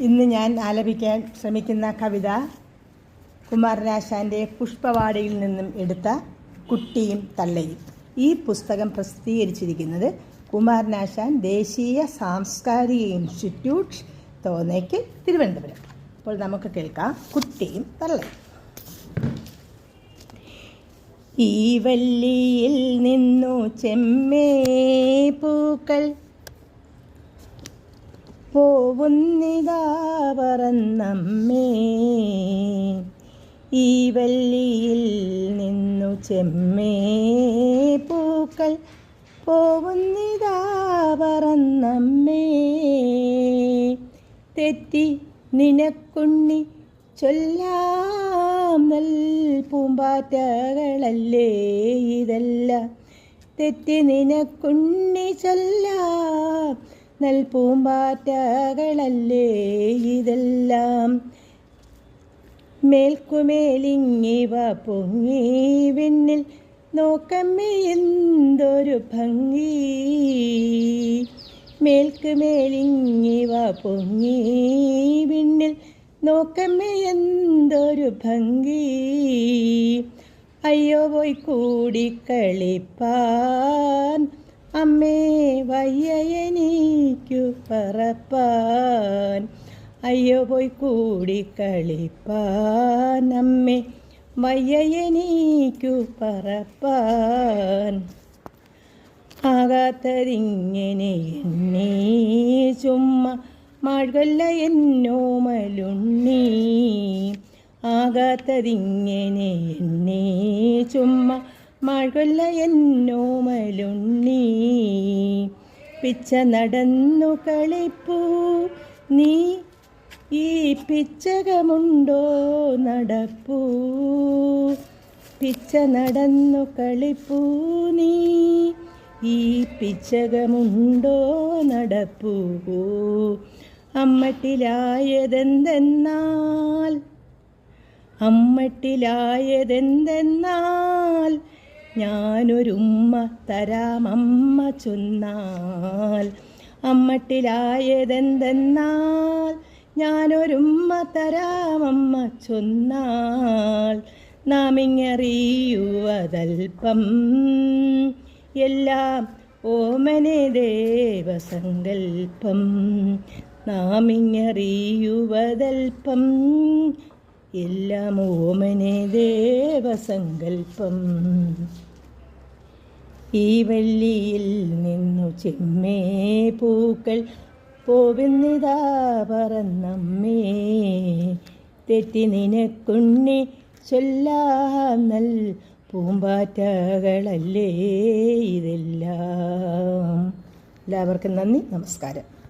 ഇന്ന് ഞാൻ ആലപിക്കാൻ ശ്രമിക്കുന്ന കവിത കുമാരനാശാന്റെ പുഷ്പവാടിയിൽ നിന്നും എടുത്ത കുട്ടിയും തള്ളയും. ഈ പുസ്തകം പ്രസിദ്ധീകരിച്ചിരിക്കുന്നത് കുമാരനാശാൻ ദേശീയ സാംസ്കാരിക ഇൻസ്റ്റിറ്റ്യൂട്ട് തോന്നയ്ക്ക് തിരുവനന്തപുരം. അപ്പോൾ നമുക്ക് കേൾക്കാം കുട്ടിയും തള്ളയും. ഈ വല്ലിയിൽ നിന്നു ചെമ്മേ പൂക്കൾ പോവുന്നിതാ പറന്നമ്മേ ഈ വല്ലിയിൽ നിന്നു ചെമ്മേ. പൂക്കൾ പോവുന്നിതാ പറന്നമ്മേ തെറ്റി നിനക്കുണ്ണി ചൊല്ലാം നൽ പൂമ്പാറ്റകളല്ലേ ഇതല്ല. തെറ്റി നിനക്കുണ്ണി ചൊല്ലാം നൽ പൂമ്പാറ്റകളല്ലേ ഇതെല്ലാം? മേൽക്കുമേലിങ്ങിവ പൊങ്ങി വിണ്ണിൽ നോക്കമ്മേ എന്തൊരു ഭംഗി. മേൽക്കുമേലിങ്ങിവ പൊങ്ങി വിണ്ണിൽ നോക്കമ്മേ എന്തൊരു ഭംഗി. അയ്യോ പോയി കൂടിക്കളിപ്പാൻ അമ്മേ വയ്യയനീക്കു പറപ്പാൻ. അയ്യോ പോയി കൂടിക്കളിപ്പാൻ അമ്മേ വയ്യയനീക്കു പറപ്പാൻ. ആകാത്തതിങ്ങനെ എണ്ണീ ചുമ്മ മാഴ്കൊല്ല എന്നോമലുണ്ണി ആകാത്തതിങ്ങനെ എണ്ണീ ചുമ്മ മാഴ്കൊല്ല എന്നോമലുണ്ണി പിച്ച നടന്നു കളിപ്പൂ. നീ ഈ പിച്ചകമുണ്ടോ നടപ്പൂ. പിച്ച നടന്നു കളിപ്പൂ. നീ ഈ പിച്ചകമുണ്ടോ നടപ്പൂ. അമ്മട്ടിലായതെന്തെന്നാൽ അമ്മട്ടിലായതെന്തെന്നാൽ ഞാനൊരുമ്മ തരാമമ്മ ചൊന്നാൽ. അമ്മട്ടിലായതെന്തെന്നാൽ ഞാനൊരുമ്മ തരാമമ്മ ചൊന്നാൽ. നാം ഇങ്ങറിയുവതൽപ്പം എല്ലാം ഓമനെ ദേവസങ്കൽപ്പം. നാം ഇങ്ങറിയുവതൽപ്പം എല്ലാം ഓമനെ ദേവസങ്കൽപ്പം. ഈ വെള്ളിയിൽ നിന്നു ചെമ്മേ പൂക്കൾ പോവുന്നിതാ പറന്നമ്മേ. തെറ്റി നിനക്കുണ്ണി ചൊല്ലാം നൽ പൂമ്പാറ്റകളല്ലേ ഇതെല്ലാം. എല്ലാവർക്കും നന്ദി നമസ്കാരം.